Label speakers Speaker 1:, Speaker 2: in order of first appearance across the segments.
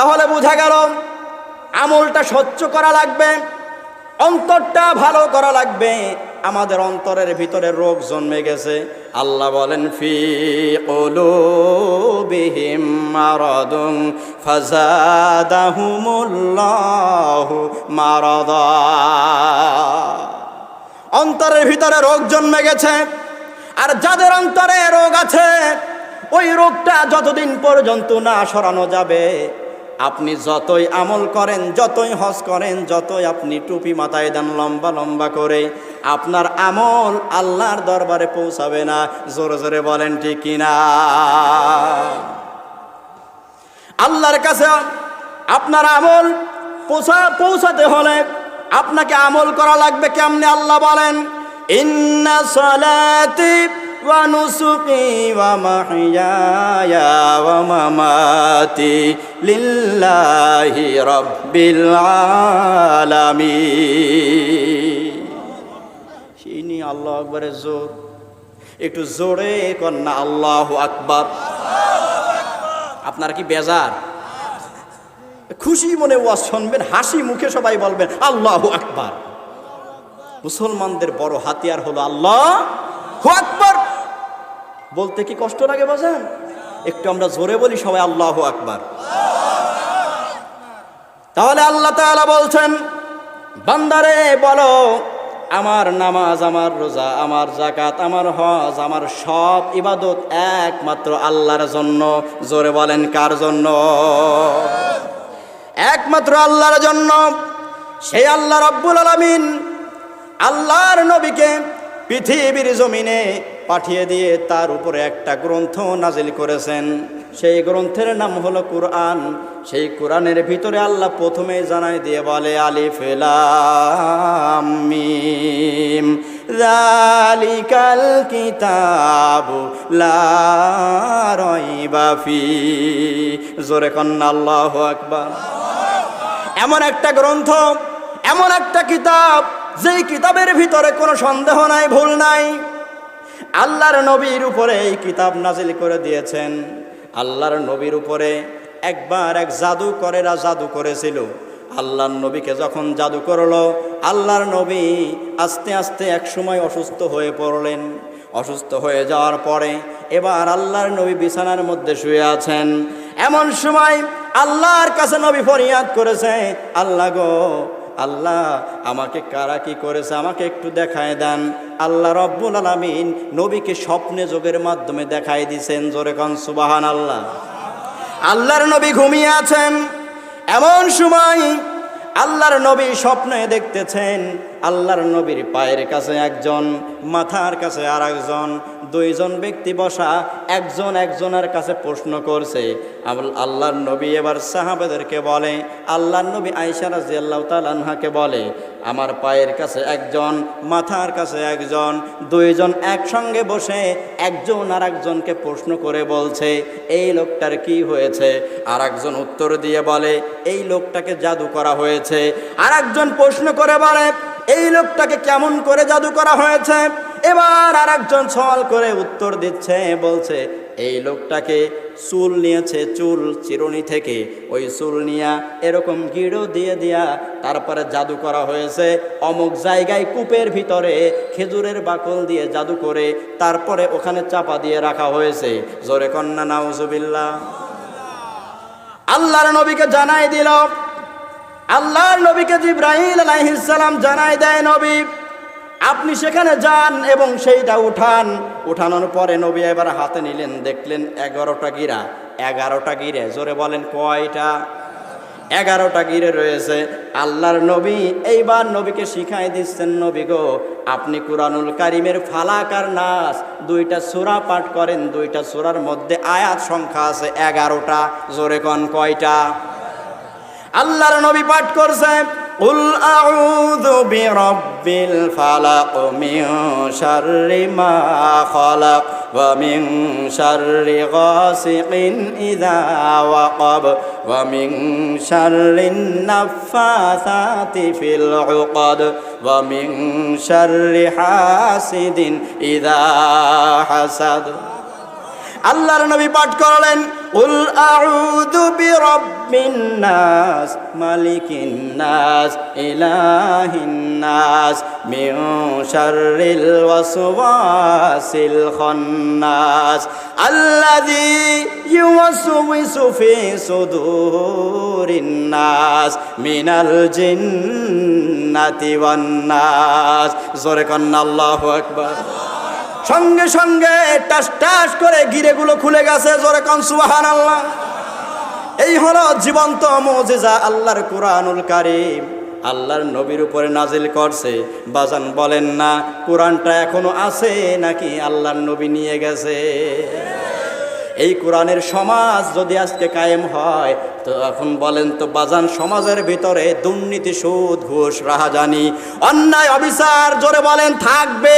Speaker 1: তাহলে বোঝা গেল আমলটা স্বচ্ছ করা লাগবে, অন্তরটা ভালো করা লাগবে। আমাদের অন্তরের ভিতরে রোগ জন্মে গেছে। আল্লাহ বলেন, ফি বিহিম মারাদুন ফাজাদাহুমুল্লাহু মারাদা। অন্তরের ভিতরে রোগ জন্মে গেছে। আর যাদের অন্তরে রোগ আছে, ওই রোগটা যতদিন পর্যন্ত না সরানো যাবে আপনি যতই আমল করেন, যতই হজ করেন, যতই আপনি টুপি মাথায় দেন লম্বা লম্বা করে, আপনার আমল আল্লাহর দরবারে পৌঁছাবে না। জোরে জোরে বলেন, ঠিক কিনা আল্লাহর কাছে আপনার আমল পৌঁছা, পৌঁছাতে হলে আপনাকে আমল করা লাগবে কেমনে আল্লাহ বলেন, ইন্না সালাতি ওয়া মামাতি লিল্লাহি রাব্বিল আলামিন সেই নিয়ে আল্লাহ আকবরের জোর একটু জোরে কন্যা আল্লাহ আকবার। আপনার কি বেজার? খুশি মনে ওয়াজ শুনবেন, হাসি মুখে সবাই বলবেন, আল্লাহ আকবার। মুসলমানদের বড় হাতিয়ার হলো আল্লাহ আকবার। বলতে কি কষ্ট লাগে বাজান? একটু আমরা জোরে বলি সবাই আল্লাহ আকবার। তাহলে আল্লাহ বলছেন, বান্দারে বলো, আমার নামাজ, আমার রোজা, আমার জাকাত আমার হজ, আমার সব ইবাদত একমাত্র আল্লাহর জন্য। জোরে বলেন কার জন্য? একমাত্র আল্লাহর জন্য। সেই আল্লাহ রব্বুল আলামিন আল্লাহর নবীকে পৃথিবীর জমিনে পাঠিয়ে দিয়ে তার উপরে একটা গ্রন্থ নাজিল করেছেন। সেই গ্রন্থের নাম হলো কুরআন। সেই কোরআনের ভিতরে আল্লাহ প্রথমে জানাই দিয়ে বলে, আলিফ, লাম, মিম। জালিকাল কিতাবু লা রাইবা ফি। জোরে কন্না আল্লাহু আকবার। এমন একটা গ্রন্থ, এমন একটা কিতাব, যেই কিতাবের ভিতরে কোনো সন্দেহ নাই, ভুল নাই। আল্লাহর নবীর উপরে এই কিতাব নাজিল করে দিয়েছেন। আল্লাহর নবীর উপরে একবার এক জাদুকরেরা জাদু করেছিল। আল্লাহর নবীকে যখন জাদু করল, আল্লাহর নবী আস্তে আস্তে এক সময় অসুস্থ হয়ে পড়লেন। অসুস্থ হয়ে যাওয়ার পরে এবার আল্লাহর নবী বিছানার মধ্যে শুয়ে আছেন। এমন সময় আল্লাহর কাছে নবী ফরিয়াদ করেছে, আল্লাহ গো আল্লাহ, আমাকে কারা কি করেছে আমাকে একটু দেখায় দেন। আল্লাহ রব্বুল আলমিন নবীকে স্বপ্নে যোগের মাধ্যমে দেখাই দিছেন, জোরে কন সুবাহান আল্লাহ আল্লাহর নবী ঘুমিয়ে আছেন। এমন সময় আল্লাহর নবী স্বপ্নে দেখতেছেন আল্লাহর নবীর পায়ের কাছে একজন, মাথার কাছে আর একজন দুইজন ব্যক্তি বসা একজন একজনের কাছে প্রশ্ন করছে। আল্লাহর নবী এবার সাহাবেদেরকে বলে, আল্লাহর নবী আয়সা রাজি আল্লাহ বলে, আমার পায়ের কাছে একজন, মাথার কাছে একজন, দুইজন একসঙ্গে বসে একজন আর একজনকে প্রশ্ন করে বলছে, এই লোকটার কি হয়েছে? আর একজন উত্তর দিয়ে বলে, এই লোকটাকে জাদু করা হয়েছে। আর একজন প্রশ্ন করে বলে এই লোকটাকে কেমন করে জাদু করা হয়েছে? এবার আর একজন সওয়াল করে উত্তর দিচ্ছে, বলছে, এই লোকটাকে চুল নিয়েছে, চুল চিরুনি থেকে। ওই চুল নিয়া এরকম গিড়ো দিয়ে দিয়া তারপরে জাদু করা হয়েছে। অমুক জায়গায় কূপের ভিতরে খেজুরের বাকল দিয়ে জাদু করে তারপরে ওখানে চাপা দিয়ে রাখা হয়েছে। জোরে কন্যা, নাউজুবিল্লাহ। আল্লাহর নবীকে জানাই দিল আল্লাহর নবীকে জিব্রাহিল আলাইহিসসালাম জানাই দেয়, নবী, আপনি সেখানে যান এবং সেইটা উঠান। উঠানোর পরে নবী এবার হাতে নিলেন, দেখলেন এগারোটা গিরা। এগারোটা গিরে, জোরে বলেন, কয়টা? এগারোটা গিরে রয়েছে। আল্লাহর নবী এইবার নবীকে শিখাই দিচ্ছেন, নবী গো, আপনি কুরআনুল কারিমের ফালাকার নাস, দুইটা সূরা পাঠ করেন, দুইটা সূরার মধ্যে আয়াত সংখ্যা আছে এগারোটা। জোরে কন, কয়টা? আল্লাহর নবী পাঠ করছে, উল আউযু বিরাব্বিল ফালাক মিন শাররি মা খালাক ওয়া মিন শাররি গাসিকিন ইযা ওয়াকাব ওয়া মিন শাররিন নাফাসাতি ফিল উকাদ ওয়া মিন শাররি হাসিদিন ইযা হাসাদ। আল্লাহর নবী পাঠ করলেন, উল আউযু বিরাব্বিন নাস, মালিকিন নাস, ইলাহিন নাস, মিন শাররিল ওয়াসওয়াসিল খান্নাস, আল্লাযী ইউওয়াসওয়িসু ফি সুদুরিন নাস, মিনাল জিন্নাতি ওয়ান নাস। জোরে কন্না, আল্লাহু আকবার। সঙ্গে সঙ্গে টাস টাস করে গিরেগুলো খুলে গেছে, জোরে কন সুবাহান আল্লাহ এই হলো জীবন্ত মজিজা আল্লাহর কোরআনুল কারিম। আল্লাহর নবীর উপরে নাজিল করছে। বাজান বলেন না, কোরআনটা এখনও আছে নাকি আল্লাহর নবী নিয়ে গেছে? এই কোরআনের সমাজ যদি আজকে কায়েম হয়, তো এখন বলেন তো বাজান, সমাজের ভিতরে দুর্নীতি, সুদ, ঘুষ, রাহাজানি, অন্যায়, অবিচার, জোরে বলেন, থাকবে।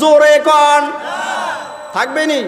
Speaker 1: জোরে কন। থাকবে নি?